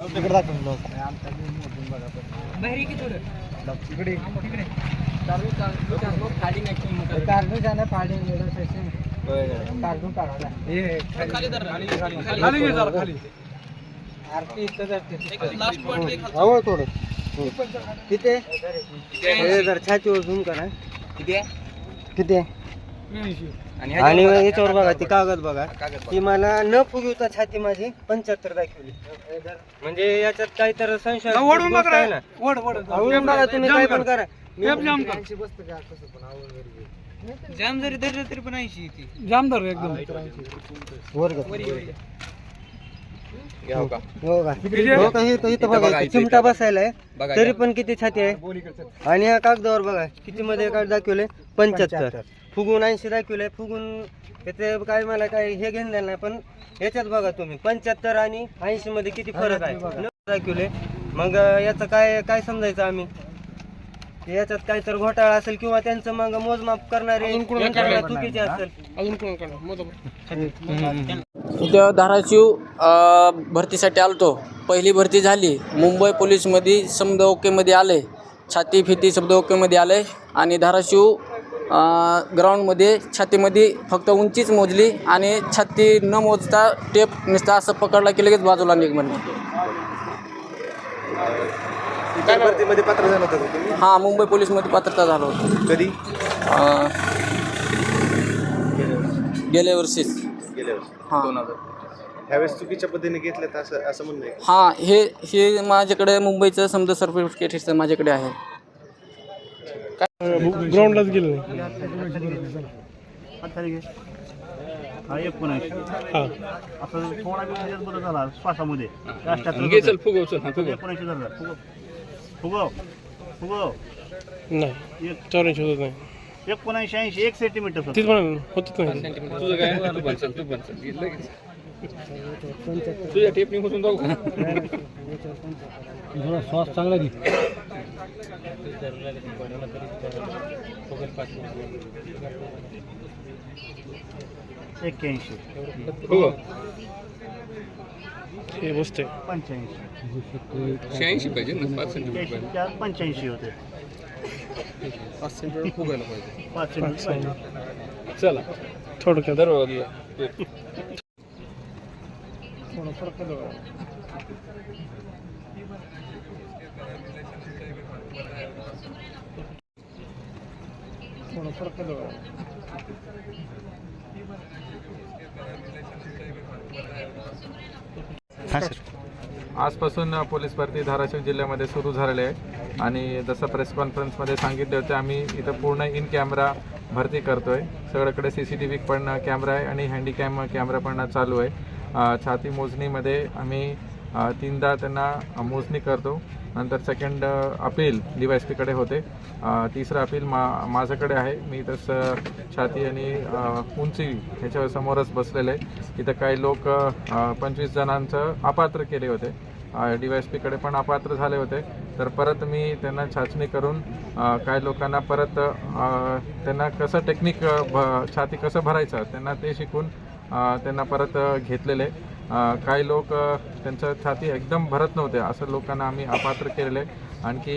तिकडे दाखवून बाहेर की थोडं. कार्टून जाणं फाडी कार्टून काढायला खाली. धर. खाली खाली घे जरा खाली आरती इथं जाते. लास्ट पॉइंट आवड थोडं. किती? हे जर छातीवर झूम करा. किती आहे किती? आणि याच्यावर बघा ती कागद बघा. ती मला न फुगवता छाती माझी पंच्याहत्तर दाखवली. म्हणजे याच्यात काही तर संशय बघ गोष्ट आहे बघा तुम्ही काय पण करा. जाम कर. जाम जरी धरलं तरी पण ऐंशी येते. जाम धर एकदम. वर्ग घ्याव का? हो का? हो का? हे तर इथं बघा इथं चिमटा बसायला आहे. तरी पण किती छाती आहे. आणि ह्या कागदावर बघा किती मध्ये काय दाखवले? पंच्याहत्तर. फुगून ऐंशी दाखवले फुगून त्याचे काय मला काय हे घेऊन नाही पण याच्यात बघा तुम्ही पंच्याहत्तर आणि ऐंशी मध्ये किती फरक आहे? न दाखवले मग याचं काय काय समजायचं आम्ही? याच्यात काय तर घोटाळा असेल किंवा त्यांचं मग मोजमाप करणारे चुकीची असेल. काढा इथं धाराशिव अ, भरतीसाठी आलतो. पहिली भरती झाली. मुंबई पोलीसमध्ये समद ओकेमध्ये आले. छाती फिती शब्द ओकेमध्ये आले. आणि धाराशिव ग्राउंडमध्ये छातीमध्ये फक्त उंचीच मोजली आणि छाती न मोजता टेप नुसता असं पकडला की लगेच बाजूला निघ म्हणले. भरतीमध्ये पात्र झालं होतं हां मुंबई पोलीसमध्ये पात्रता झालं होतं. कधी? गेल्या वर्षीच. गेल्या वर्षी. हां. ह्यावेळेस चुकीच्या पद्धतीने घेतलं असं असं म्हणणं आहे हां हे हे माझ्याकडे मुंबईचं समजा सर्टिफिकेट माझ्याकडे आहे. ग्राउंडलाच गेलं नाही हा एकोणऐंशी हा असं थोडा वेळ ह्याच्यात बरं झाला श्वासामध्ये अठ्ठ्याहत्तर घे चल फुगव चल फुगव एकोणऐंशी झाला फुगव. फुगव. नाही एक. चौऱ्याऐंशी होत नाही. एकोणऐंशी ऐंशी एक सेंटीमीटर तीच म्हणा होतच नाही. तुझं काय? तू बनसल तू बनसल लगेच. तुझ्या टेपनी घुसून जाऊ का? श्वास चांगला घे. एक्क्याऐंशी. हो. हे बसते पंच्याऐंशी. शहाऐंशी पाहिजे ना पाच सेंटीमीटर चार पंच्याऐंशी होते. पाहिजे पाच सेंटीमीटर फुगायला पाहिजे. पाच सेंटीमीटर चला. थोडक्यात. दरवाजा. हां सर आजपासून पोलीस भरती धाराशिव जिल्ह्यामध्ये सुरू झालेले आहे. आणि जसं प्रेस कॉन्फरन्समध्ये सांगितले होते आम्ही इथं पूर्ण इन कॅमेरा भरती करतोय. सगळ्याकडे सी सी टी व्ही पण कॅमेरा आहे आणि हँडीकॅम कॅमेरा पण चालू आहे. छाती मोजणीमध्ये आम्ही तीनदा त्यांना मोजणी करतो. नंतर second appeal D Y S पीकडे होते. तिसरं अपील मा माझ्याकडे आहे. मी तसं छाती आणि उंची ह्याच्या समोरच बसलेलं आहे. इथं काही लोक पंचवीस जणांचं अपात्र केले होते. डी वाय एस पीकडे पण अपात्र झाले होते. तर परत मी त्यांना छाचणी करून काही लोकांना परत त्यांना कसं टेक्निक भ छाती कसं भरायचं त्यांना ते शिकून त्यांना परत घेतलेले. आहे काही लोक त्यांचं छाती एकदम भरत नव्हते असं लोकांना आम्ही अपात्र आहे आणखी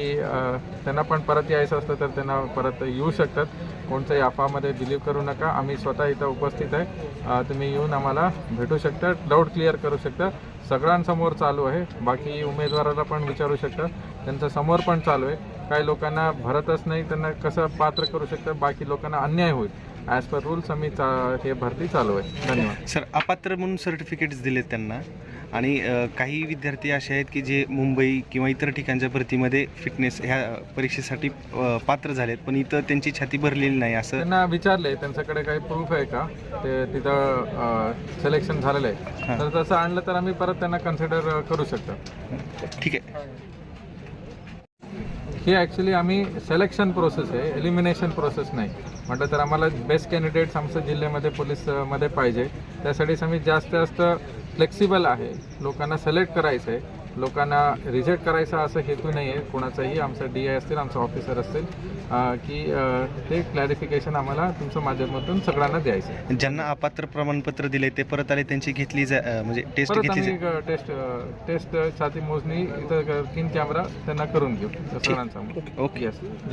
त्यांना पण परत यायचं असतं तर त्यांना परत येऊ शकतात. कोणत्याही अफामध्ये बिलीव्ह करू नका. आम्ही स्वतः इथं उपस्थित आहे. तुम्ही येऊन आम्हाला भेटू शकता. डाऊट क्लिअर करू शकता. सगळ्यांसमोर चालू आहे. बाकी उमेदवाराला पण विचारू शकता. त्यांच्यासमोर पण चालू आहे. काही लोकांना भरतच नाही. त्यांना कसं पात्र करू शकतं? बाकी लोकांना अन्याय होईल. ॲज पर रूल्स आम्ही चा हे भरती चालू आहे. धन्यवाद. सर अपात्र म्हणून सर्टिफिकेट्स दिलेत त्यांना. आणि अ, काही विद्यार्थी असे आहेत की जे मुंबई किंवा इतर ठिकाणच्या भरतीमध्ये फिटनेस ह्या परीक्षेसाठी अ, पात्र झालेत पण इथं त्यांची छाती भरलेली नाही असं त्यांना विचारले त्यांच्याकडे काही प्रूफ आहे का? ते तिथं सिलेक्शन झालेलं आहे. तर तसं आणलं तर आम्ही परत त्यांना कन्सिडर करू शकतो. ठीक आहे. ही ॲक्च्युली आम्ही सिलेक्शन प्रोसेस आहे एलिमिनेशन प्रोसेस नाही. म्हटलं तर आम्हाला बेस्ट कॅन्डिडेट्स आमच्या जिल्ह्यामध्ये पोलीसमध्ये पाहिजे. त्यासाठीच आम्ही जास्त जास्त फ्लेक्सिबल आहे. लोकांना सिलेक्ट करायचं आहे लोकांना रिजेक्ट करायचा असं हेतू नाही आहे कोणाचाही आमचा डी आय असतील आमचा ऑफिसर असतील की ते क्लॅरिफिकेशन आम्हाला तुमच्या माध्यमातून सगळ्यांना द्यायचं आहे. ज्यांना अपात्र प्रमाणपत्र दिले ते परत आले त्यांची घेतली जा म्हणजे टेस्ट परत घेतली आम्ही जा. एक टेस्ट टेस्ट छाती मोजणी इथं तीन कॅमेरा त्यांना करून घेऊ. सगळ्यांचा ओके. येस जय